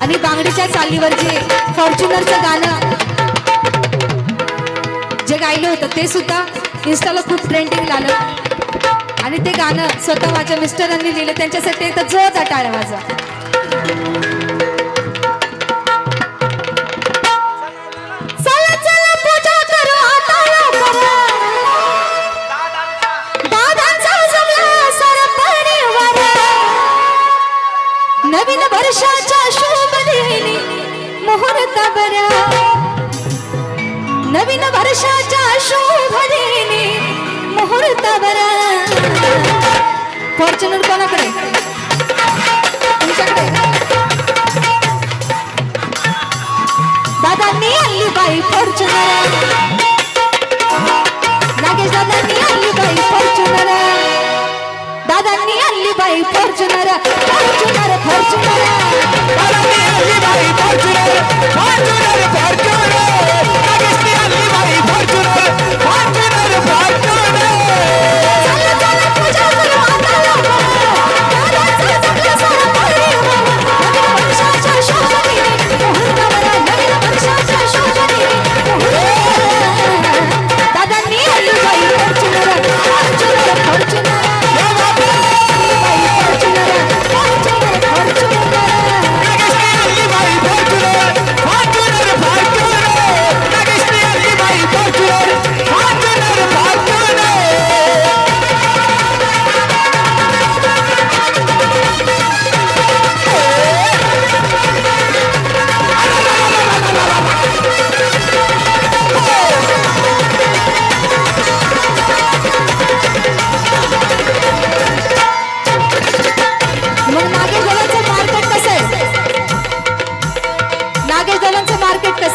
आणि बांगडीच्या चालीवर जे फॉर्च्युनरचं गाणं जे गायलं होतं ते सुद्धा इन्स्टाला खूप ट्रेंडिंग आलं आणि ते गाणं स्वतः माझ्या मिस्टरांनी लिहिलं त्यांच्यासाठी एकदा जोरदार टाळ्या माझा नवीन वर्षाच्या मुहूर्त बरा नवीन वर्षाच्या शुभ दिनी मुहूर्त बरा फॉर्च्युनर कोणाकडे? तुमच्याकडे? दादा मी आली बाई फॉर्च्युनर नागेश दादा मी आली बाई फॉर्च्युनर दादांनी आली बाई Fortuner 我爱北京天。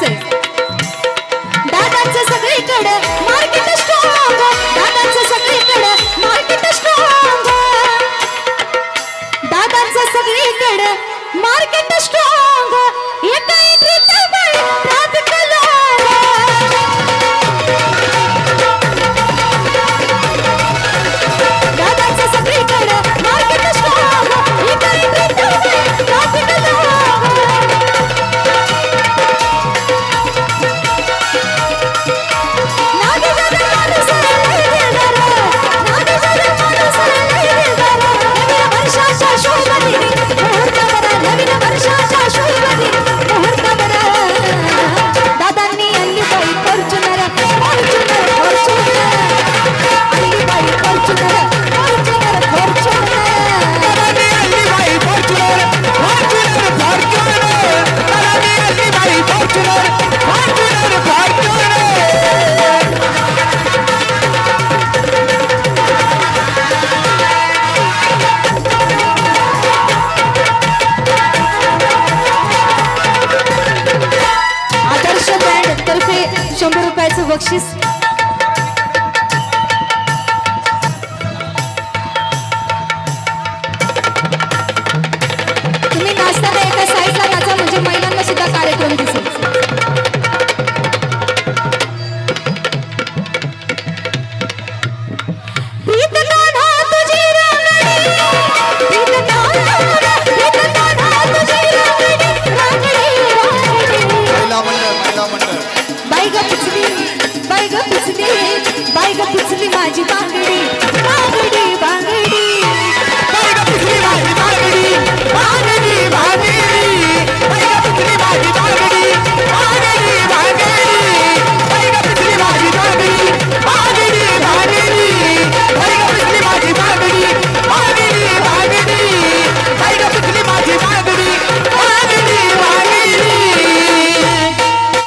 Listen. बक्षीस i just thought pode conferir.